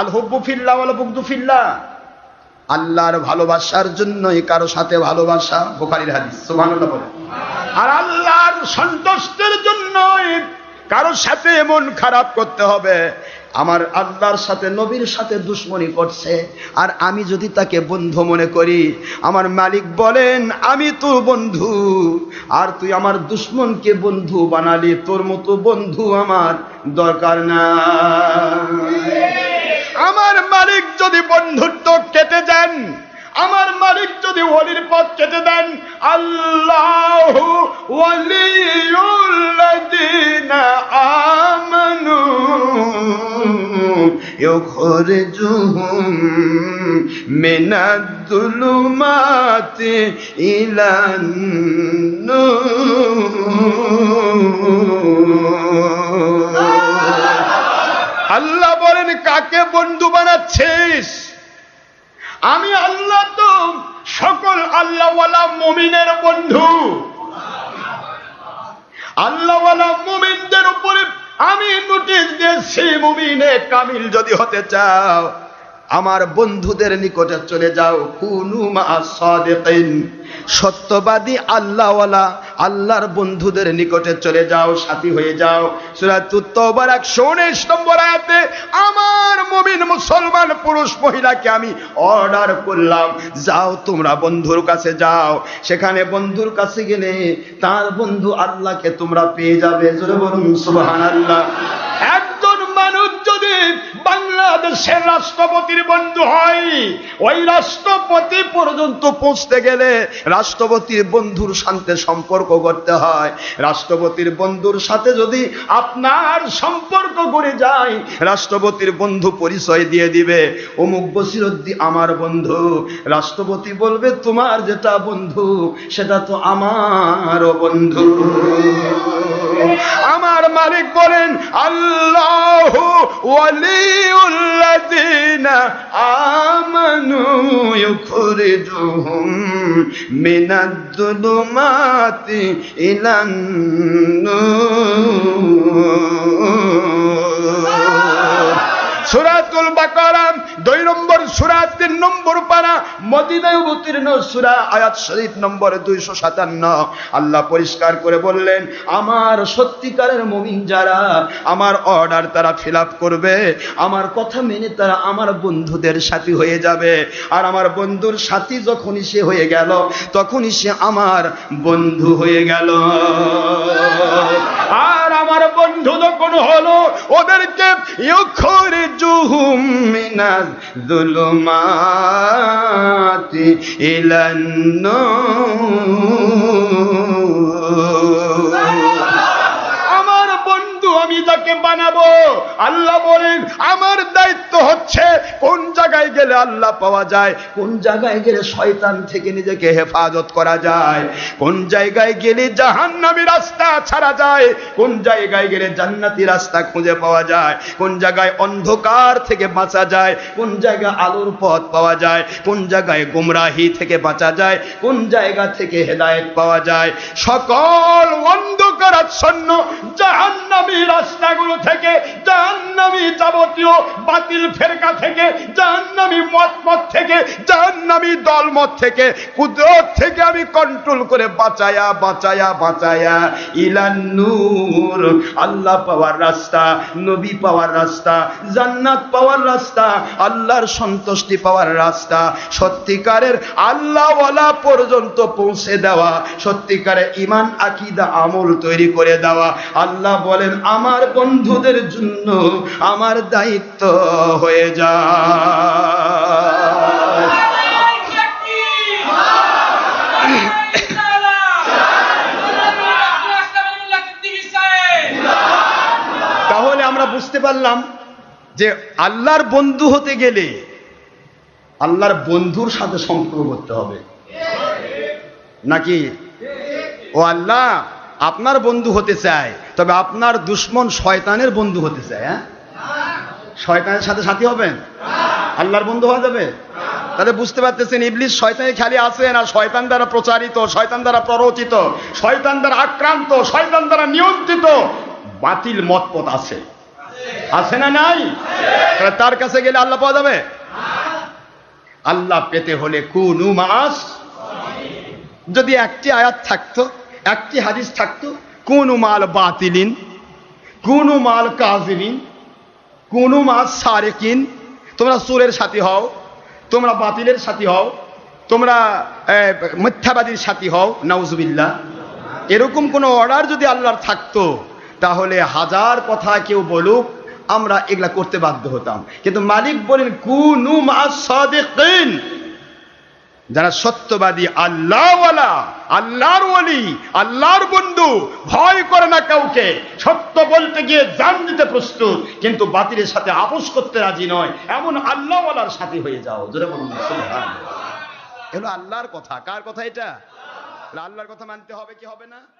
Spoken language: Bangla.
আল হব্বুফিল্লা আল বুকদুফিল্লা আল্লাহর ভালোবাসার জন্যই কারও সাথে ভালোবাসা, বোখারির হাদিস আর আল্লাহর সন্তুষ্টের জন্যই কারও সাথে মন খারাপ করতে হবে। আমার আল্লাহর সাথে, নবীর সাথে দুশ্মনী করছে। আর আমি যদি তাকে বন্ধু মনে করি, আমার মালিক বলেন, আমি তোর বন্ধু। আর তুই আমার দুশ্মনকে বন্ধু বানালি, তোর মতো বন্ধু আমার দরকার না আমার মালিক যদি বন্ধুত্ব কেটে দেন, আমার মালিক যদি ওলির পথ কেটে দেন, আল্লাহ আমানু আল্লাহ বলেন কাকে বন্ধু বানাচ্ছিস? আমি আল্লাহ তো সকল আল্লাহওয়ালা মুমিনের বন্ধু। আল্লাহওয়ালা মুমিনদের উপরে আমি নোটিশ দিয়েছি, মুমিনে কামিল যদি হতে চাও। আমার বন্ধুদের নিকটে চলে যাও। সত্যবাদী আল্লাহওয়ালা আল্লাহর বন্ধুদের নিকটে চলে যাও, সাথী হয়ে যাও। সূরা তওবার 119 নম্বর আয়াতে, আমার মুমিন মুসলমান পুরুষ মহিলাকে আমি অর্ডার করলাম, যাও তোমরা বন্ধুর কাছে যাও। সেখানে বন্ধুর কাছে গেলে তার বন্ধু আল্লাহকে তোমরা পেয়ে যাবে। বলুন যদি বাংলাদেশের রাষ্ট্রপতির বন্ধু হয়। ওই রাষ্ট্রপতি পর্যন্ত পৌঁছতে গেলে রাষ্ট্রপতির বন্ধুর সাথে সম্পর্ক করতে হয়। রাষ্ট্রপতির বন্ধুর সাথে যদি আপনার সম্পর্ক করে যায়, রাষ্ট্রপতির বন্ধু পরিচয় দিয়ে দিবে, অমুক বসিরুদ্দি আমার বন্ধু। রাষ্ট্রপতি বলবে, তোমার যেটা বন্ধু, সেটা তো আমারও বন্ধু। আমার মালিক বলেন, আল্লাহ ওয়ালিউল্লাযিনা আমানু ইউখরিজুহুম মিনাদ-দুলুমাতি ইলান নূর। সুরাতুল বাকারা দুই নম্বর সুরা নম্বর পারা মদিনায় অবতীর্ণ সুরা, আয়াত শরীফ নম্বর দুইশো সাতান্ন। আল্লাহ পরিষ্কার করে বললেন, আমার সত্যিকারের মমিন যারা, আমার অর্ডার তারা ফিল করবে, আমার কথা মেনে তারা আমার বন্ধুদের সাথী হয়ে যাবে। আর আমার বন্ধুর সাথী যখনই সে হয়ে গেল, তখনই সে আমার বন্ধু হয়ে গেল। আর আমার বন্ধু যখন হলো ওদেরকে ইউখরিজুহুম মিনাজ যুলুমাতি ইলান নূর আমার বন্ধু আমি যাকে বানাবো। আল্লাহ বলেন, আমার দায়িত্ব হচ্ছে কোন জায়গায় গেলে আল্লাহ পাওয়া যায়, কোন জায়গায় গেলে শয়তান থেকে নিজেকে হেফাজত করা যায়, কোন জায়গায় গেলে জাহান্নামী রাস্তা ছাড়া যায়, কোন জায়গায় গেলে জান্নাতি রাস্তা খুঁজে পাওয়া যায়, কোন জায়গায় অন্ধকার থেকে বাঁচা যায়, কোন জায়গায় আলোর পথ পাওয়া যায়, কোন জায়গায় গুমরাহি থেকে বাঁচা যায়, কোন জায়গা থেকে হেদায়েত পাওয়া যায়। সকল অন্ধকারাচ্ছন্ন জাহান্নামী জাহান্নামী যাবতীয় বাতিল ফেরকা থেকে, জাহান্নামী মত মত থেকে, জাহান্নামী দল মত থেকে, কুদরত থেকে আমি কন্ট্রোল করে বাঁচায়া বাঁচায়া বাঁচায়া, ইলান নূর, আল্লাহ পাওয়ার রাস্তা, নবী পাওয়ার রাস্তা, জান্নাত পাওয়ার রাস্তা, আল্লাহর সন্তুষ্টি পাওয়ার রাস্তা, সত্যিকারের আল্লাহওয়ালা পর্যন্ত পৌঁছে দেওয়া, সত্যিকারের ইমান আকিদা, আমল তৈরি করে দেওয়া। আল্লাহ বলেন, আমার বন্ধুদের জন্য আমার দায়িত্ব হয়ে যায়। তাহলে আমরা বুঝতে পারলাম যে আল্লাহর বন্ধু হতে গেলে আল্লাহর বন্ধুর সাথে সম্পর্ক করতে হবে। নাকি? ও আল্লাহ, আপনার বন্ধু হতে চায়, তবে আপনার দুশ্মন শয়তানের বন্ধু হতে চায় হ্যাঁ? শয়তানের সাথে সাথী হবেন? আল্লাহর বন্ধু হওয়া যাবে? তাহলে বুঝতে পারতেছেন ইবলিশ শয়তানের খেয়ালি আছেন আর শয়তান দ্বারা প্রচারিত, শয়তান দ্বারা প্ররোচিত, শয়তান দ্বারা আক্রান্ত, শয়তান দ্বারা নিয়ন্ত্রিত বাতিল মতপথ আছে। আছে না নাই? তার কাছে গেলে আল্লাহ পাওয়া যাবে? আল্লাহ পেতে হলে কোন মাস যদি একটি আয়াত থাকতো, একটি হাদিস থাকতো, কোন মাল বাতিলিন, কোন মাল কাজিবিন কোন সারে কিন। তোমরা সুরের সাথী হও, তোমরা বাতিলের সাথী হও, তোমরা মিথ্যাবাদীর সাথী হও নাউজবিল্লা এরকম কোন অর্ডার যদি আল্লাহর থাকতো, তাহলে হাজার কথা কেউ বলুক, আমরা এগুলা করতে বাধ্য হতাম। কিন্তু মালিক বলেন, কুনু মা সাদিকিন। যারা সত্যবাদী, আল্লাহওয়ালা, আল্লাহর ওলি, আল্লাহর বন্ধু, ভয় করে না কাউকে, সত্য বলতে গিয়ে জান দিতে প্রস্তুত, কিন্তু বাতিলের সাথে আপোষ করতে রাজি নয়, এমন আল্লাহওয়ালার সাথে হয়ে যাও। এগুলো আল্লাহর কথা। কার কথা এটা? আল্লাহর কথা মানতে হবে কি হবে না?